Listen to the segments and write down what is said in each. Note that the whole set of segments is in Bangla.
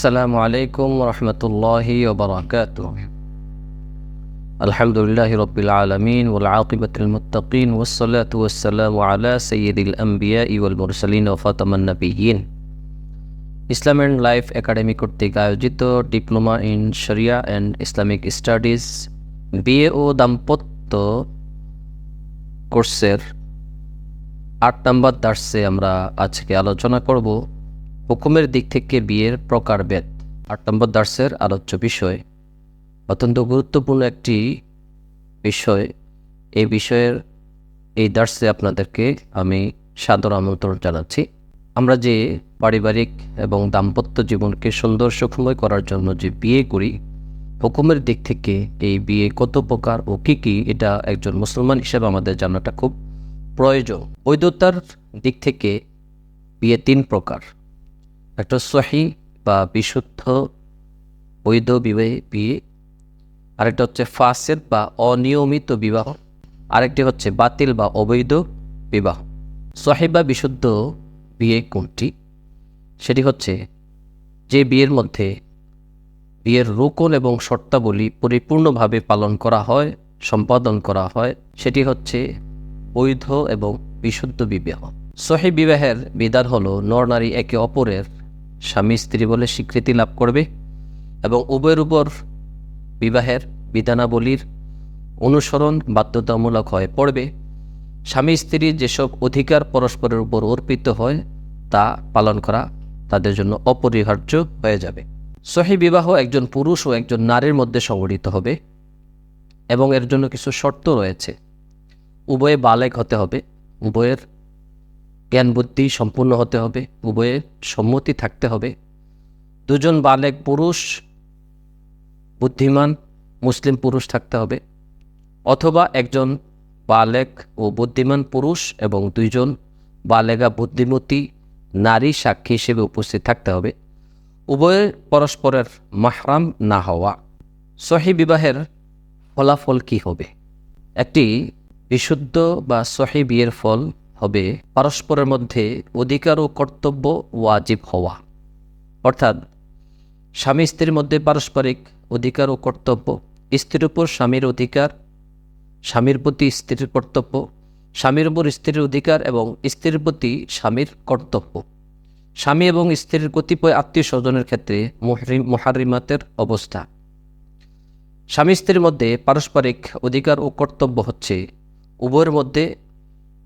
আসসালামু আলাইকুম রহমতুল্লাহি ওবরাকাত আলহামদুলিল্লাহ রবিল আলমিন ওল আকিবতুল মুতাকিন ওসলাত ওসালাম আলা সৈয়দুল আম্বিয়া ইউল মুরসালিন ও ফাতমান্নবীন ইসলাম অ্যান্ড লাইফ একাডেমি কর্তৃক আয়োজিত diploma in Sharia and Islamic studies বিয়ে ও দাম্পত্য কোর্সের আট নম্বর দার্সে আমরা আজকে আলোচনা করব। হুকুমের দিক থেকে বিয়ের প্রকারভেদ আট নম্বর দার্সের আলোচ্য বিষয়। অত্যন্ত গুরুত্বপূর্ণ একটি বিষয়। এই বিষয়ের এই দার্সে আপনাদেরকে আমি সাদর আমন্ত্রণ জানাচ্ছি। আমরা যে পারিবারিক এবং দাম্পত্য জীবনকে সুন্দর সুখময় করার জন্য যে বিয়ে করি, হুকুমের দিক থেকে এই বিয়ে কত প্রকার ও কী কী, এটা একজন মুসলমান হিসেবে আমাদের জানাটা খুব প্রয়োজন। বৈধতার দিক থেকে বিয়ে তিন প্রকার। একটা সহি বা বিশুদ্ধ বৈধ বিবাহে বিয়ে। আরেকটা হচ্ছে ফাসেদ বা অনিয়মিত বিবাহ। আরেকটি হচ্ছে বাতিল বা অবৈধ বিবাহ। সহি বা বিশুদ্ধ বিয়ে কোনটি? সেটি হচ্ছে যে বিয়ের মধ্যে বিয়ের রোকন এবং শর্তাবলী পরিপূর্ণভাবে পালন করা হয়, সম্পাদন করা হয়, সেটি হচ্ছে বৈধ এবং বিশুদ্ধ বিবাহ। সহি বিবাহের বিধান হলো নর নারী একে অপরের স্বামী স্ত্রী বলে স্বীকৃতি লাভ করবে এবং উভয়ের উপর বিবাহের বিধানাবলীর অনুসরণ বাধ্যতামূলক হয়ে পড়বে। স্বামী স্ত্রীর যেসব অধিকার পরস্পরের উপর অর্পিত হয়, তা পালন করা তাদের জন্য অপরিহার্য হয়ে যাবে। সহি বিবাহ একজন পুরুষ ও একজন নারীর মধ্যে সংগঠিত হবে এবং এর জন্য কিছু শর্ত রয়েছে। উভয়ে বালেক হতে হবে। উভয়ের জ্ঞান বুদ্ধি সম্পূর্ণ হতে হবে উভয়ের সম্মতি থাকতে হবে। দুজন বালেক পুরুষ, বুদ্ধিমান, মুসলিম পুরুষ থাকতে হবে। অথবা একজন বালেক ও বুদ্ধিমান পুরুষ এবং দুইজন বালেগা বুদ্ধিমতী নারী সাক্ষী হিসেবে উপস্থিত থাকতে হবে। উভয়ের পরস্পরের মাহরাম না হওয়া। সহি বিবাহের ফলাফল কি হবে? একটি বিশুদ্ধ বা সহি বিয়ের ফল হবে, পরস্পরের মধ্যে অধিকার ও কর্তব্য ও ওয়াজিব হওয়া। অর্থাৎ, স্বামী স্ত্রীর মধ্যে পারস্পরিক অধিকার ও কর্তব্য, স্ত্রীর উপর স্বামীর অধিকার, স্বামীর প্রতি স্ত্রীর কর্তব্য, স্বামীর উপর স্ত্রীর অধিকার এবং স্ত্রীর প্রতি স্বামীর কর্তব্য। স্বামী এবং স্ত্রীর কতিপয় আত্মীয় স্বজনের ক্ষেত্রে মুহরিম মহারিমাতের অবস্থা। স্বামী স্ত্রীর মধ্যে পারস্পরিক অধিকার ও কর্তব্য হচ্ছে, উভয়ের মধ্যে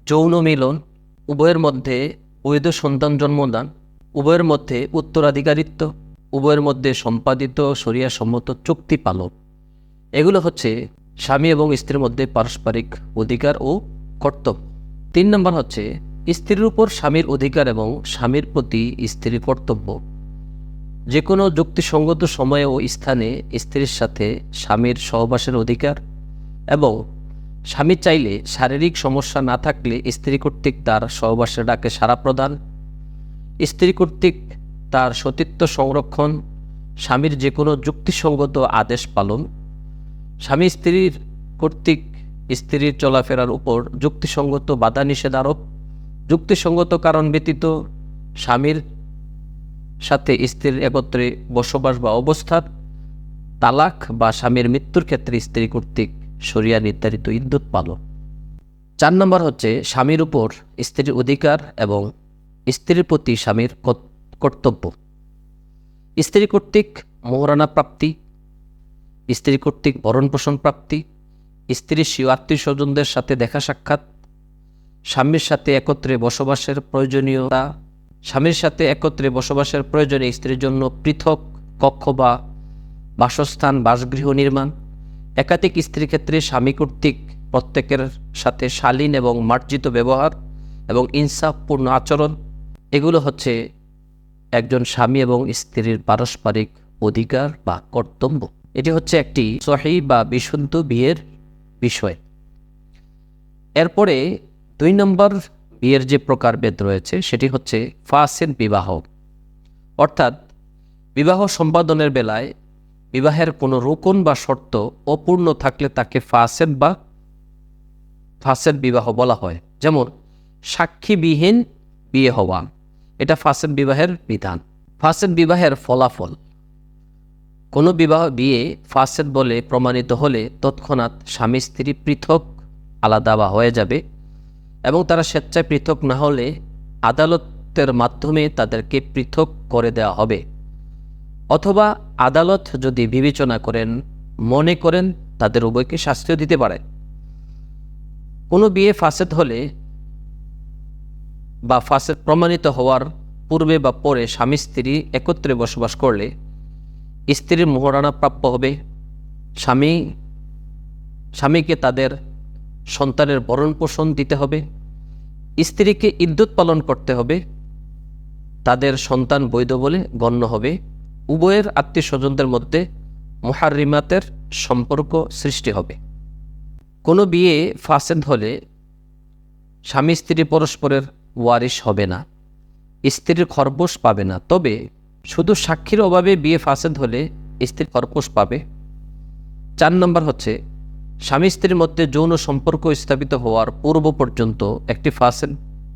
যৌন মিলন, উভয়ের মধ্যে বৈধ সন্তান জন্মদান, উভয়ের মধ্যে উত্তরাধিকারিত্ব, উভয়ের মধ্যে সম্পাদিত সরিয়া সম্মত চুক্তি পালন। এগুলো হচ্ছে স্বামী এবং স্ত্রীর মধ্যে পারস্পরিক অধিকার ও কর্তব্য। তিন নম্বর হচ্ছে স্ত্রীর উপর স্বামীর অধিকার এবং স্বামীর প্রতি স্ত্রীর কর্তব্য। যে কোনো যুক্তিসঙ্গত সময়ে ও স্থানে স্ত্রীর সাথে স্বামীর সহবাসের অধিকার এবং স্বামী চাইলে শারীরিক সমস্যা না থাকলে স্ত্রী কর্তৃক তার সহবাসের ডাকে সাড়া প্রদান, স্ত্রী কর্তৃক তার সতীত্ব সংরক্ষণ, স্বামীর যে কোনো যুক্তিসঙ্গত আদেশ পালন। স্বামী স্ত্রীর কর্তৃক স্ত্রীর চলাফেরার উপর যুক্তিসঙ্গত বাধা নিষেধ আরোপ, যুক্তিসঙ্গত কারণ ব্যতীত স্বামীর সাথে স্ত্রীর একত্রে বসবাস বা অবস্থান, তালাক বা স্বামীর মৃত্যুর ক্ষেত্রে স্ত্রী কর্তৃক সরিয়া নির্ধারিত ইদ্যুৎ পালন চার নম্বর হচ্ছে, স্বামীর উপর স্ত্রীর অধিকার এবং স্ত্রীর প্রতি স্বামীর কর্তব্য। স্ত্রী কর্তৃক মোহরানা প্রাপ্তি, স্ত্রী কর্তৃক ভরণ পোষণ প্রাপ্তি স্ত্রীর স্বীয় আত্মীয় স্বজনদের সাথে দেখা সাক্ষাৎ, স্বামীর সাথে একত্রে বসবাসের প্রয়োজনীয়তা, স্বামীর সাথে একত্রে বসবাসের প্রয়োজনে স্ত্রীর জন্য পৃথক কক্ষ বা বাসস্থান, বাসগৃহ নির্মাণ একাধিক স্ত্রীর ক্ষেত্রে স্বামী কর্তৃক প্রত্যেকের সাথে শালীন এবং মার্জিত ব্যবহার এবং ইনসাফপূর্ণ আচরণ, এগুলো হচ্ছে একজন স্বামী এবং স্ত্রীর পারস্পরিক অধিকার বা কর্তব্য। এটি হচ্ছে একটি সহি বা বিশুদ্ধ বিয়ের বিষয়। এরপরে দুই নম্বর বিয়ের যে প্রকারভেদ রয়েছে, সেটি হচ্ছে ফাসেদ বিবাহ। অর্থাৎ বিবাহ সম্পাদনের বেলায় বিবাহের কোনো রোকন বা শর্ত অপূর্ণ থাকলে তাকে ফাসেদ বা ফাসেদ বিবাহ বলা হয়। যেমন, সাক্ষীবিহীন বিয়ে হওয়া। এটা ফাসেদ বিবাহের বিধান। ফাসেদ বিবাহের ফলাফল। কোনো বিবাহ, বিয়ে ফাসেদ বলে প্রমাণিত হলে তৎক্ষণাৎ স্বামী, স্ত্রী পৃথক আলাদা বা হয়ে যাবে এবং তারা স্বেচ্ছায় পৃথক না হলে আদালতের মাধ্যমে তাদেরকে পৃথক করে দেওয়া হবে। অথবা আদালত যদি বিবেচনা করেন, মনে করেন তাদের উভয়কে শাস্তিও দিতে পারে। কোনো বিয়ে ফাসেদ হলে বা ফাসেদ প্রমাণিত হওয়ার পূর্বে বা পরে স্বামী স্ত্রী একত্রে বসবাস করলে স্ত্রীর মোহরানা প্রাপ্য হবে। স্বামী, স্বামীকে তাদের সন্তানের ভরণ পোষণ দিতে হবে। স্ত্রীকে ইদ্যুৎ পালন করতে হবে। তাদের সন্তান বৈধ বলে গণ্য হবে। উভয়ের আত্মীয় স্বজনদের মধ্যে মুহারিমাতের সম্পর্ক সৃষ্টি হবে। কোনো বিয়ে ফাসেদ হলে স্বামী, স্ত্রী পরস্পরের ওয়ারিশ হবে না, স্ত্রীর খরপোশ পাবে না। তবে শুধু সাক্ষীর অভাবে বিয়ে ফাসেদ হলে স্ত্রীর খরপোশ পাবে। চার নম্বর হচ্ছে, স্বামী, স্ত্রীর মধ্যে যৌন সম্পর্ক স্থাপিত হওয়ার পূর্ব পর্যন্ত একটি ফাসেদ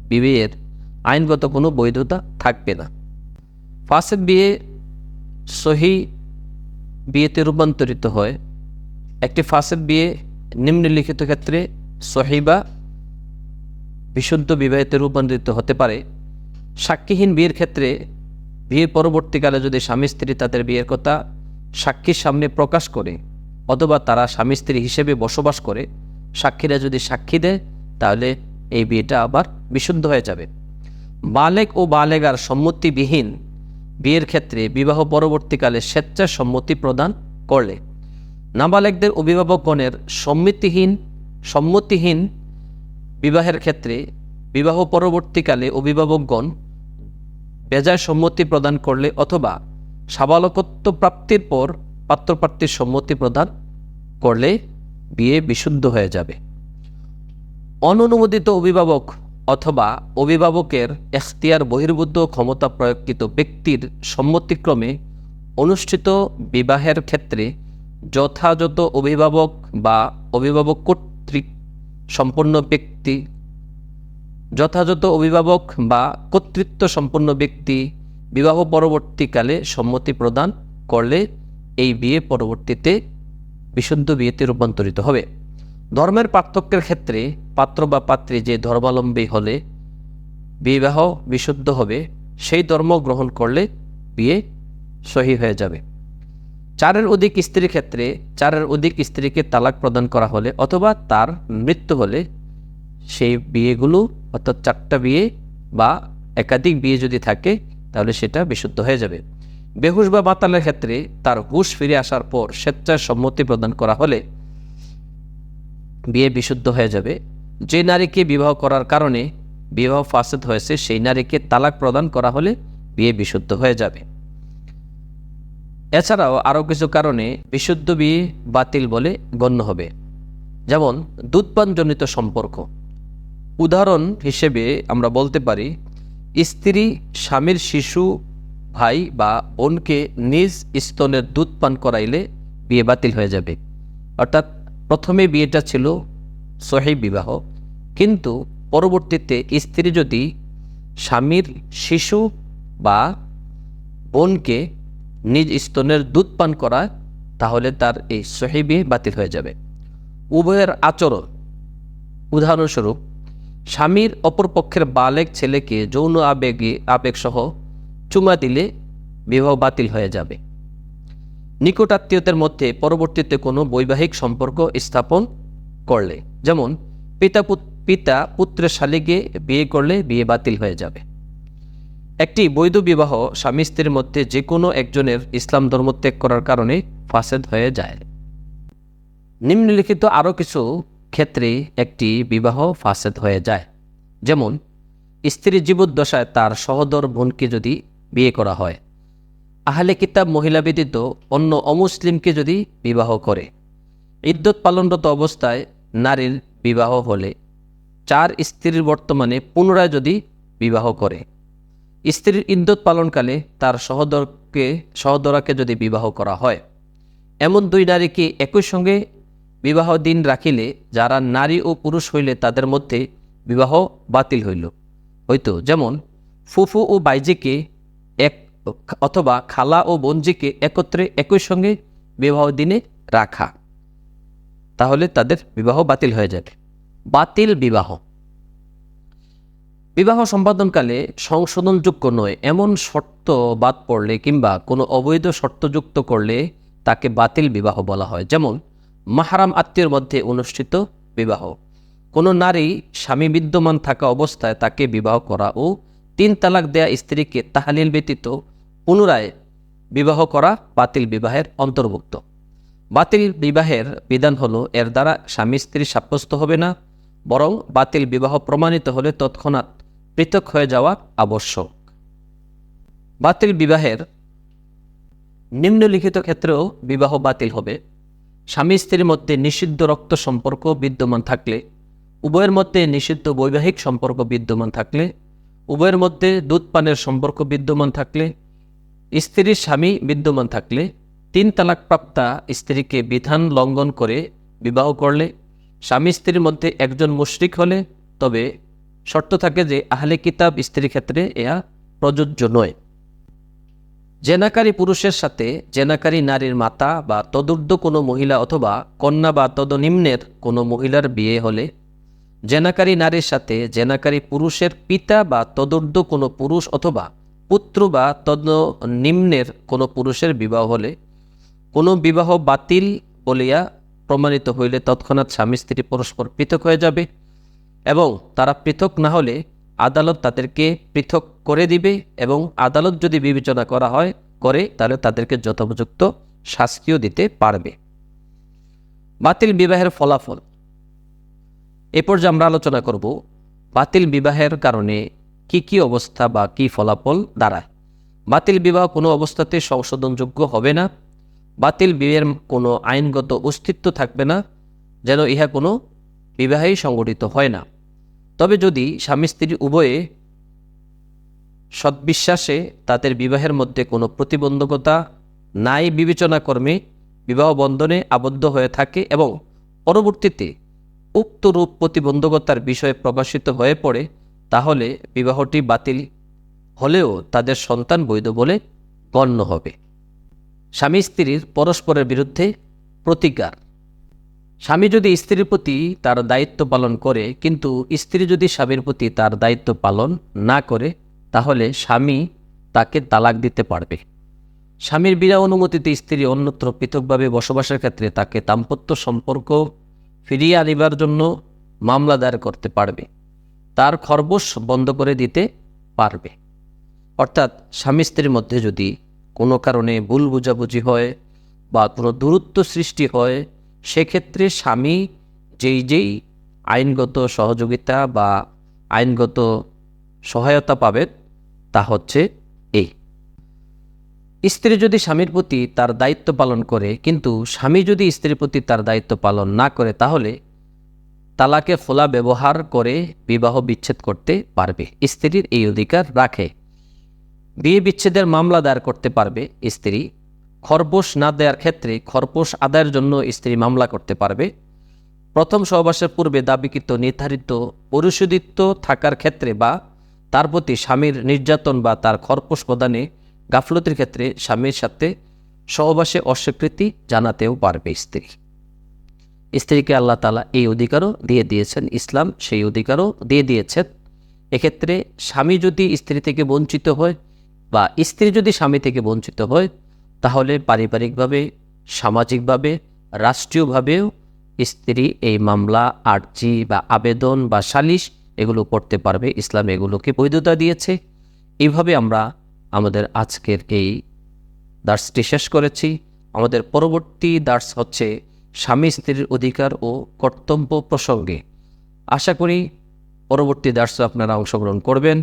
বিয়ের আইনগত কোনো বৈধতা থাকবে না। ফাসেদ বিয়ে সহি বিয়েতে রূপান্তরিত হয়। একটি ফাসেদ বিয়ে নিম্নলিখিত ক্ষেত্রে সহি বা বিশুদ্ধ বিবাহিতে রূপান্তরিত হতে পারে। সাক্ষীহীন বিয়ের ক্ষেত্রে বিয়ের পরবর্তীকালে যদি স্বামী স্ত্রী তাদের বিয়ের কথা সাক্ষীর সামনে প্রকাশ করে অথবা তারা স্বামী স্ত্রী হিসেবে বসবাস করে, সাক্ষীরা যদি সাক্ষী দেয়, তাহলে এই বিয়েটা আবার বিশুদ্ধ হয়ে যাবে। বালেক ও বালেগার সম্মতিবিহীন বিয়ের ক্ষেত্রে বিবাহ পরবর্তীকালে স্বেচ্ছায় সম্মতি প্রদান করলে নাবালেকদের অভিভাবকগণের সম্মতিহীন সম্মতিহীন বিবাহের ক্ষেত্রে বিবাহ পরবর্তীকালে অভিভাবকগণ বেজায় সম্মতি প্রদান করলে অথবা সাবালকত্ব প্রাপ্তির পর পাত্রপ্রার্থীর সম্মতি প্রদান করলে বিয়ে বিশুদ্ধ হয়ে যাবে। অননুমোদিত অভিভাবক অথবা অভিভাবকের এখতিয়ার বহির্ভূত ক্ষমতা প্রয়োগকৃত ব্যক্তির সম্মতিক্রমে অনুষ্ঠিত বিবাহের ক্ষেত্রে যথাযথ অভিভাবক বা অভিভাবক কর্তৃক সম্পন্ন ব্যক্তি, যথাযথ অভিভাবক বা কর্তৃত্ব সম্পন্ন ব্যক্তি বিবাহ পরবর্তীকালে সম্মতি প্রদান করলে এই বিয়ে পরবর্তীতে বিশুদ্ধ বিয়েতে রূপান্তরিত হবে। ধর্মের পার্থক্যের ক্ষেত্রে পাত্র বা পাত্রী যে ধর্মাবলম্বী হলে বিবাহ বিশুদ্ধ হবে, সেই ধর্ম গ্রহণ করলে বিয়ে সহি হয়ে যাবে। চারের অধিক স্ত্রীর ক্ষেত্রে চারের অধিক স্ত্রীকে তালাক প্রদান করা হলে অথবা তার মৃত্যু হলে সেই বিয়েগুলো, অর্থাৎ চারটা বিয়ে বা একাধিক বিয়ে যদি থাকে, তাহলে সেটা বিশুদ্ধ হয়ে যাবে। বেহুশ বা বাতালের ক্ষেত্রে তার হুশ ফিরে আসার পর স্বেচ্ছায় সম্মতি প্রদান করা হলে বিয়ে বিশুদ্ধ হয়ে যাবে। যে নারীকে বিবাহ করার কারণে বিবাহ ফাসেদ হয়েছে, সেই নারীকে তালাক প্রদান করা হলে বিয়ে বিশুদ্ধ হয়ে যাবে। এছাড়াও আরও কিছু কারণে বিশুদ্ধ বিয়ে বাতিল বলে গণ্য হবে। যেমন, দুধপানজনিত সম্পর্ক। উদাহরণ হিসেবে আমরা বলতে পারি, স্ত্রী, স্বামীর শিশু, ভাই বা বোনকে নিজ স্তনের দুধ পান করাইলে বিয়ে বাতিল হয়ে যাবে। অর্থাৎ প্রথমে বিয়েটা ছিল সহি বিবাহ। কিন্তু পরবর্তীতে স্ত্রী যদি স্বামীর শিশু বা বোনকে নিজ স্তনের দুধ পান করায়, তাহলে তার এই সহি বিয়ে বাতিল হয়ে যাবে। উভয়ের আচরণ উদাহরণস্বরূপ, স্বামীর অপরপক্ষের বালেক ছেলেকে যৌন আবেগে, আবেগসহ চুমা দিলে বিবাহ বাতিল হয়ে যাবে। নিকটাত্মীয়তার মধ্যে পরবর্তীতে কোনো বৈবাহিক সম্পর্ক স্থাপন করলে যেমন, পিতা পুত- পিতা পুত্রের শালিকে বিয়ে করলে বিয়ে বাতিল হয়ে যাবে। একটি বৈধ বিবাহ স্বামী স্ত্রীর মধ্যে যে কোনো একজনের ইসলাম ধর্ম ত্যাগ করার কারণে ফাসেদ হয়ে যায়। নিম্নলিখিত আরও কিছু ক্ষেত্রে একটি বিবাহ ফাসেদ হয়ে যায়। যেমন, স্ত্রী জীবদ্দশায় তার সহদর বোনকে যদি বিয়ে করা হয়, আহলে কিতাব মহিলা ব্যতীত অন্য অমুসলিমকে যদি বিবাহ করে। ইদ্যুৎ পালনরত অবস্থায় নারীর বিবাহ হলে চার স্ত্রীর বর্তমানে পুনরায় যদি বিবাহ করে, স্ত্রীর ইদ্যুৎ পালনকালে তার সহদরকে, সহদরাকে যদি বিবাহ করা হয়, এমন দুই নারীকে একই সঙ্গে বিবাহ দিন রাখিলে যারা নারী ও পুরুষ হইলে তাদের মধ্যে বিবাহ বাতিল হইল। হইতো যেমন ফুফু ও বাইজিকে এক, অথবা খালা ও বোনজিকে একত্রে একই সঙ্গে বিবাহ দিনে রাখা। তাহলে তাদের বিবাহ বাতিল হয়ে যাবে। বাতিল বিবাহ। বিবাহ সম্পাদনকালে সংশোধনযোগ্য নয়, এমন শর্ত বাদ পড়লে কিংবা কোনো অবৈধ শর্তযুক্ত করলে তাকে বাতিল বিবাহ বলা হয়। যেমন, মাহারাম আত্মীয়র মধ্যে অনুষ্ঠিত বিবাহ। কোনো নারী স্বামী বিদ্যমান থাকা অবস্থায় তাকে বিবাহ করা ও তিন তালাক দেয়া স্ত্রীকে তাহালিল ব্যতীত পুনরায় বিবাহ করা বাতিল বিবাহের অন্তর্ভুক্ত। বাতিল বিবাহের বিধান হলো, এর দ্বারা স্বামী স্ত্রী সাব্যস্ত হবে না, বরং বাতিল বিবাহ প্রমাণিত হলে তৎক্ষণাৎ পৃথক হয়ে যাওয়া আবশ্যক। বাতিল বিবাহের নিম্নলিখিত ক্ষেত্রেও বিবাহ বাতিল হবে। স্বামী স্ত্রীর মধ্যে নিষিদ্ধ রক্ত সম্পর্ক বিদ্যমান থাকলে, উভয়ের মধ্যে নিষিদ্ধ বৈবাহিক সম্পর্ক বিদ্যমান থাকলে, উভয়ের মধ্যে দুধ পানের সম্পর্ক বিদ্যমান থাকলে, স্ত্রীর স্বামী বিদ্যমান থাকলে তিন তালাক প্রাপ্তা স্ত্রীকে বিধান লঙ্ঘন করে বিবাহ করলে, স্বামী স্ত্রীর মধ্যে একজন মুশরিক হলে তবে শর্ত থাকে যে আহলে কিতাব স্ত্রীর ক্ষেত্রে এয়া প্রযোজ্য নয়। জেনাকারী পুরুষের সাথে জেনাকারী নারীর মাতা বা তদুর্ধ কোনো মহিলা অথবা কন্যা বা তদনিম্নের কোনো মহিলার বিয়ে হলে, জেনাকারী নারীর সাথে জেনাকারী পুরুষের পিতা বা তদুর্ধ কোনো পুরুষ অথবা পুত্র বা তদনিম্নের কোনো পুরুষের বিবাহ হলে কোনো বিবাহ বাতিল বলিয়া প্রমাণিত হইলে তৎক্ষণাৎ স্বামী স্ত্রী পরস্পর পৃথক হয়ে যাবে এবং তারা পৃথক না হলে আদালত তাদেরকে পৃথক করে দিবে এবং আদালত যদি বিবেচনা করা হয় করে, তাহলে তাদেরকে যথোপযুক্ত শাস্তিও দিতে পারবে। বাতিল বিবাহের ফলাফল। এ পর্যায়ে আমরা আলোচনা করব বাতিল বিবাহের কারণে কি কি অবস্থা বা কি ফলাফল দাঁড়ায়। বাতিল বিবাহ কোনো অবস্থাতে সংশোধনযোগ্য হবে না। বাতিল বিয়ের কোনো আইনগত অস্তিত্ব থাকবে না, যেন ইহা কোনো বিবাহেই সংগঠিত হয় না। তবে যদি স্বামী স্ত্রী উভয়ে সদ্বিশ্বাসে তাদের বিবাহের মধ্যে কোনো প্রতিবন্ধকতা নাই বিবেচনা কর্মে বিবাহ বন্ধনে আবদ্ধ হয়ে থাকে এবং পরবর্তীতে উক্ত রূপ প্রতিবন্ধকতার বিষয়ে প্রকাশিত হয়ে পড়ে, তাহলে বিবাহটি বাতিল হলেও তাদের সন্তান বৈধ বলে গণ্য হবে। স্বামী স্ত্রীর পরস্পরের বিরুদ্ধে প্রতিকার। স্বামী যদি স্ত্রীর প্রতি তার দায়িত্ব পালন করে, কিন্তু স্ত্রী যদি স্বামীর প্রতি তার দায়িত্ব পালন না করে, তাহলে স্বামী তাকে তালাক দিতে পারবে। স্বামীর বিনা অনুমতিতে স্ত্রী অন্যত্র পৃথকভাবে বসবাসের ক্ষেত্রে তাকে দাম্পত্য সম্পর্ক ফিরিয়ে আনিবার জন্য মামলা দায়ের করতে পারবে। তার খরগোশ বন্ধ করে দিতে পারবে। অর্থাৎ স্বামী স্ত্রীর মধ্যে যদি কোনো কারণে ভুল বুঝাবুঝি হয় বা কোনো দূরত্ব সৃষ্টি হয়, সেক্ষেত্রে স্বামী যেই যেই আইনগত সহযোগিতা বা আইনগত সহায়তা পাবেন তা হচ্ছে এই। স্ত্রী যদি স্বামীর প্রতি তার দায়িত্ব পালন করে, কিন্তু স্বামী যদি স্ত্রীর প্রতি তার দায়িত্ব পালন না করে, তাহলে তালাকে ফোলা ব্যবহার করে বিবাহ বিচ্ছেদ করতে পারবে। স্ত্রীর এই অধিকার রাখে। বিয়ে বিচ্ছেদের মামলা দায়ের করতে পারবে স্ত্রী খরপোশ না দেওয়ার ক্ষেত্রে খরপোশ আদায়ের জন্য স্ত্রী মামলা করতে পারবে। প্রথম সহবাসের পূর্বে দাবিকৃত নির্ধারিত পরিশোধিত থাকার ক্ষেত্রে বা তার প্রতি স্বামীর নির্যাতন বা তার খরপোশ প্রদানে গাফলতির ক্ষেত্রে স্বামীর সাথে সহবাসে অস্বীকৃতি জানাতেও পারবে স্ত্রী। স্ত্রীকে আল্লাহ তালা এই অধিকারও দিয়ে দিয়েছেন, ইসলাম সেই অধিকারও দিয়ে দিয়েছেন। এক্ষেত্রে স্বামী যদি স্ত্রী থেকে বঞ্চিত হয় বা স্ত্রী যদি স্বামী থেকে বঞ্চিত হয়, তাহলে পারিবারিকভাবে, সামাজিকভাবে, রাষ্ট্রীয়ভাবেও স্ত্রী এই মামলা, আর্জি বা আবেদন বা সালিশ এগুলো করতে পারবে। ইসলাম এগুলোকে বৈধতা দিয়েছে। এইভাবে আমরা আমাদের আজকের এই দার্সটি শেষ করেছি। আমাদের পরবর্তী দার্স হচ্ছে স্বামী স্ত্রীর অধিকার ও কর্তব্য প্রসঙ্গে। আশা করি পরবর্তী দার্সে আপনারা অংশগ্রহণ করবেন।